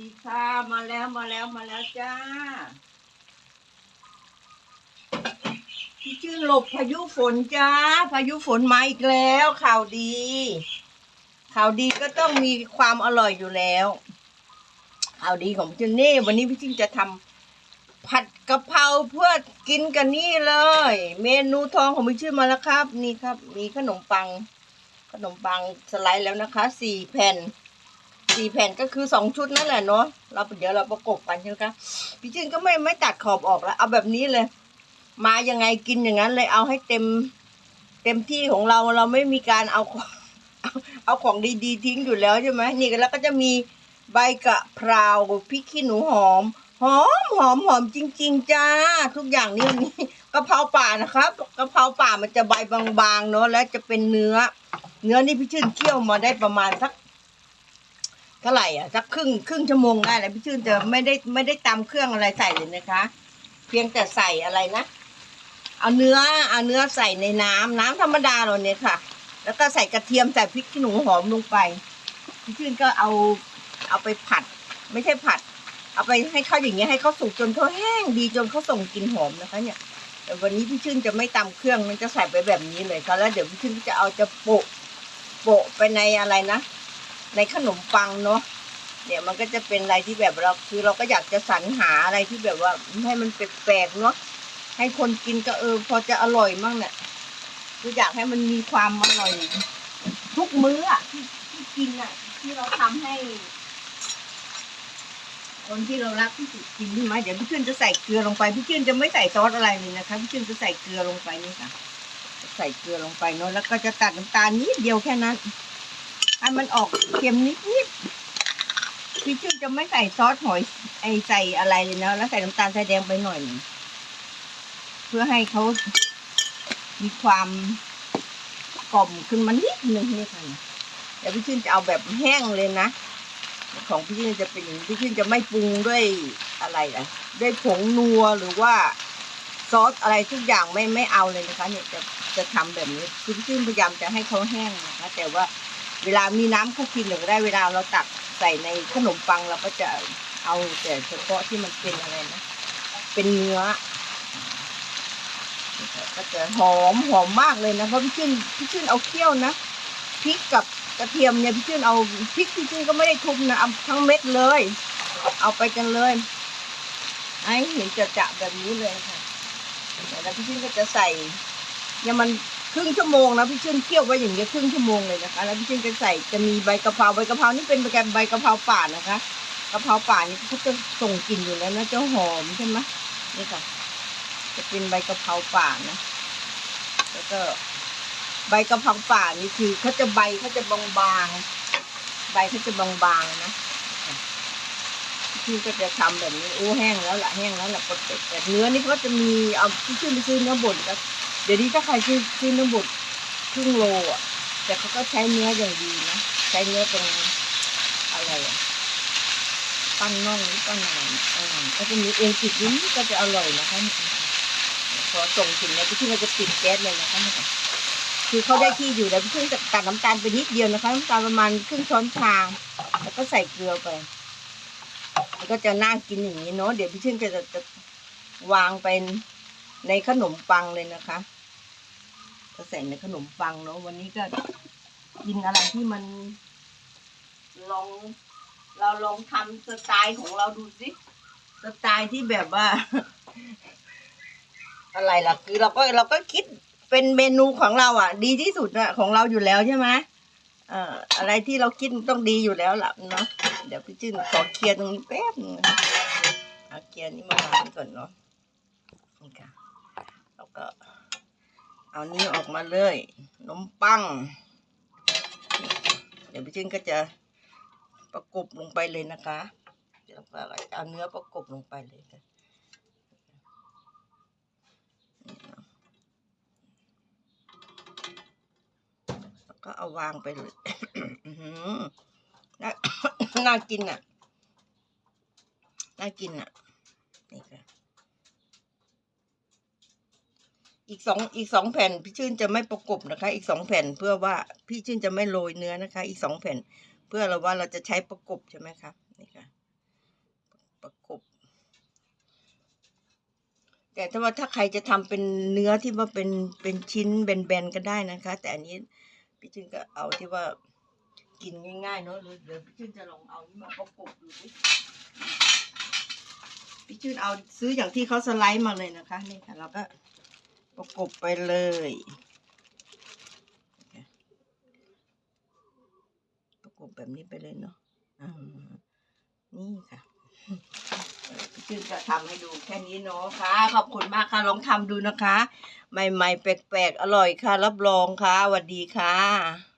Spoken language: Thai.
ดีค่ะมาแล้วมาแล้วมาแล้วจ้าพี่ชื่นหลบพายุฝนจ้า พายุฝนมาอีกแล้ว ข่าวดี ข่าวดีก็ต้องมีความอร่อยอยู่แล้ว ข่าวดีของพี่ชื่นนี่วันนี้พี่ชื่นจะทำผัดกะเพราเพื่อกินกันนี่เลย เมนูทองของพี่ชื่นมาแล้วครับ นี่ครับ มีขนมปัง ขนมปังสไลด์แล้วนะคะสี่แผ่น สี่แผ่นก็คือสองชุดนั่นแหละเนาะเราเดี๋ยวเราประกบกันใช่ไหมคะพี่จินก็ไม่ไม่ตัดขอบออกแล้วเอาแบบนี้เลย มายังไงกินอย่างนั้นเลยเอาให้เต็ม เต็มที่ของเราเราไม่มีการเอาเอาของดีๆ ทิ้งอยู่แล้วใช่ไหมนี่แล้วก็จะมีใบกะเพราพริกขี้หนูหอมหอมหอมหอมจริง ๆ จ้า ทุกอย่างนี่นี่กะเพราป่านะครับกะเพราป่ามันจะใบบางๆเนาะแล้วจะเป็นเนื้อ เนื้อนี่พี่ชื่นเคี่ยวมาได้ประมาณสัก เท่าไหร่อะสักครึ่งครึ่งชั่วโมงได้แล้วพี่ชื่นจะไม่ได้ไม่ได้ตำเครื่องอะไรใส่เลยนะคะ เพียงแต่ใส่อะไรนะเอาเนื้อเอาเนื้อใส่ในน้ำน้ำธรรมดาเราเนี่ยค่ะ แล้วก็ใส่กระเทียมใส่พริกขี้หนูหอมลงไป พี่ชื่นก็เอาเอาไปผัด ไม่ใช่ผัด เอาไปให้เขาอย่างเงี้ยให้เขาสุกจนเขาแห้งดีจนเขาส่งกลิ่นหอมนะคะ เนี่ยแต่วันนี้พี่ชื่นจะไม่ตำเครื่องมันจะใส่ไปแบบนี้เลยค่ะแล้วเดี๋ยวพี่ชื่นจะเอาจะโปะโปะไปในอะไรนะ ในขนมปังเนาะเนี่ยมันก็จะเป็นอะไรที่แบบเราคือเราก็อยากจะสรรหาอะไรที่แบบว่าให้มันแปลกๆเนาะให้คนกินก็เออ พอจะอร่อยมั่งเนี่ยคืออยากให้มันมีความอร่อย ทุกมื้ออะที่ที่กินอะที่เราทำให้ คนที่เรารักที่สุดกินใช่ไหมเดี๋ยวพี่เชื่นจะใส่เกลือลงไปพี่เชื่นจะไม่ใส่ซอสอะไรเลยนะคะพี่เชื่นจะใส่เกลือลงไปนี่ค่ะใส่เกลือลงไปเนาะแล้วก็จะตัดน้ำตาลนิดเดียวแค่นั้น ให้มันออกเค็มนิดนิดๆพี่ชื่นจะไม่ใส่ซอสหอยไอใส่อะไรเลยนะแล้วใส่น้ำตาลทรายแดงไปหน่อย เพื่อให้เขามีความกล่อมขึ้นมานิดนึงนี่ค่ะเดี๋ยวพี่ชื่นจะเอาแบบแห้งเลยนะ ของพี่ชื่นจะเป็นอย่างพี่ชื่นจะไม่ปรุงด้วยอะไรล่ะด้วยผงนัวหรือว่าซอสอะไรทุกอย่างไม่ไม่เอาเลยนะคะ เนี่ยจะจะทำแบบนี้คือพี่ชื่นพยายามจะให้เขาแห้งนะคะแต่ว่า เวลามีน้ำคุกกินหรือได้เวลาเราตักใส่ในขนมปังเราก็จะเอาแต่เฉพาะที่มันเป็นอะไรนะ เป็นเนื้อก็จะหอมหอมมากเลยนะเพราะพี่ชื่นพี่ชื่นเอาเคี่ยวนะพริกกับกระเทียมเนี่ยพี่ชื่นเอาพริกพี่ชื่นก็ไม่ได้ทุบนะเอาทั้งเม็ดเลย เอาไปกันเลยไอ้เห็นจะจะแบบนี้เลยค่ะแล้วพี่ชื่นก็จะใส่เนี่ยมัน ครึ่งชั่วโมงนะพี่ชื่นเคี่ยวไว้อย่างเงี้ยครึ่งชั่วโมงเลยนะคะ แล้วพี่ชื่นจะใส่จะมีใบกะเพราใบกะเพรานี่เป็นใบกะใบกะเพราป่านะคะกะเพราป่านี่เขาจะส่งกลิ่นอยู่แล้วนะจะหอมใช่ไหมนี่ค่ะ จะเป็นใบกะเพราป่านะ แล้วก็ใบกะเพราป่านี่คือเขาจะใบเขาจะบางๆใบเขาจะบางๆนะพี่ก็จะทำแบบนี้โอ้แห้งแล้วล่ะแห้งแล้วล่ะปกติแต่เนื้อนี่เขาจะมีเอาพี่ชื่นไปซื้อเนื้อบดก็ เดี๋ยวนี้ถ้าใครซื้อซื้อเนื้อบุตรครึ่งโลอะ แต่เขาก็ใช้เนื้ออย่างดีนะ ใช้เนื้อตรงอะไรอะปั้นน่องหรือปั้นอะไรเนี่ยเออก็จะมีเองติดนิดก็จะอร่อยนะคะพอส่งถึงเนี่ยพี่ชื่นก็จะปิดแก๊สเลยนะคะคือเขาได้ที่อยู่แล้วพี่ชื่นจะตัดน้ำตาลไปนิดเดียวนะคะน้ำตาลประมาณครึ่งช้อนชาแล้วก็ใส่เกลือไปแล้วก็จะน่ากินอย่างนี้เนาะเดี๋ยวพี่ชื่นจะจะวางเป็นในขนมปังเลยนะคะ ก็ใส่ในขนมปังเนาะวันนี้ก็กินอะไรที่มันลอง เราลองทำสไตล์ของเราดูสิสไตล์ที่แบบว่า อะไรล่ะ คือเราก็เราก็คิดเป็นเมนูของเราอะ ดีที่สุดอะของเราอยู่แล้วใช่ไหมเอ่ออะไรที่เราคิดมันต้องดีอยู่แล้วล่ะเนาะเดี๋ยวพี่จื้นขอเคลียร์ตรงนี้แป๊บนึงเอาเคลียร์นี้มาวางก่อนเนาะนี่ค่ะแล้วก็ เอานี้ออกมาเลยขนมปัง เดี๋ยวพี่ชื่นก็จะประกบลงไปเลยนะคะเดี๋ยวก็เอาเนื้อประกบลงไปเลยค่ะแล้วก็เอาวางไปเลยน่ากินอะ น่ากินอะ นี่ค่ะ อีกสองอีกสองแผ่นพี่ชื่นจะไม่ประกบนะคะ อีกสองแผ่นเพื่อว่าพี่ชื่นจะไม่โรยเนื้อนะคะ อีกสองแผ่น เพื่อเราว่าเราจะใช้ประกบใช่ไหมคะนี่ค่ะประกบ แต่ถ้าว่าถ้าใครจะทำเป็นเนื้อที่ว่าเป็นเป็นชิ้นแบนๆก็ได้นะคะ แต่อันนี้พี่ชื่นก็เอาที่ว่ากินง่ายๆเนาะเดี๋ยวเดี๋ยวพี่ชื่นจะลองเอานี่มาประกบดูพี่ชื่นเอาซื้ออย่างที่เขาสไลด์มาเลยนะคะนี่ค่ะเราก็ ประกบไปเลย ประกบแบบนี้ไปเลยเนาะนี่ค่ะจึงจะทำให้ดูแค่นี้เนาะค่ะ ขอบคุณมากค่ะ ลองทำดูนะคะ ใหม่ๆ แปลกๆ อร่อยค่ะ รับรองค่ะสวัสดีค่ะ